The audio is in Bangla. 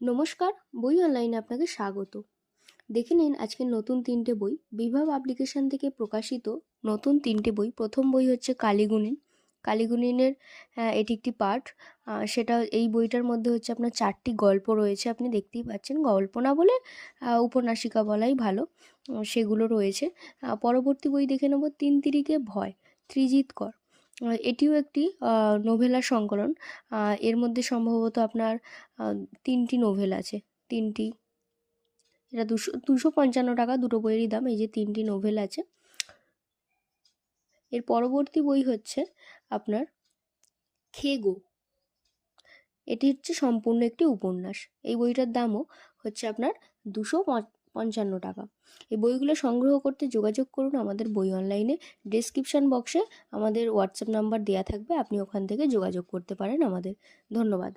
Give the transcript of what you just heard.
নমস্কার বই অনলাইনে আপনাকে স্বাগত। দেখে নিন আজকে নতুন তিনটে বই। বিভা পাবলিকেশন থেকে প্রকাশিত নতুন তিনটে বই। প্রথম বই হচ্ছে কালীগুণিন। কালীগুণিনের এটি একটি আহ, সেটা এই বইটার মধ্যে হচ্ছে আপনার চারটি গল্প রয়েছে। আপনি দেখতেই পাচ্ছেন গল্প না বলে উপন্যাসিকা বলাই ভালো সেগুলো রয়েছে। পরবর্তী বই দেখে নেব তিন তিরিকে ভয় ত্রিজিৎ কর। এটিও একটি নোভেলা সংকলন। এর মধ্যে সম্ভবত আপনার তিনটি নোভেল আছে। তিনটি, এটা দুশো দুশো পঞ্চান্ন টাকা দুটো বইয়েরই দাম, এই যে তিনটি নোভেল আছে। এর পরবর্তী বই হচ্ছে আপনার খেগো। এটি হচ্ছে সম্পূর্ণ একটি উপন্যাস। এই বইটার দামও হচ্ছে আপনার দুশো পঞ্চান্ন টাকা। এই বইগুলো সংগ্রহ করতে যোগাযোগ করুন আমাদের বই অনলাইনে। ডিসক্রিপশান বক্সে আমাদের হোয়াটসঅ্যাপ নাম্বার দেওয়া থাকবে, আপনি ওখান থেকে যোগাযোগ করতে পারেন আমাদের। ধন্যবাদ।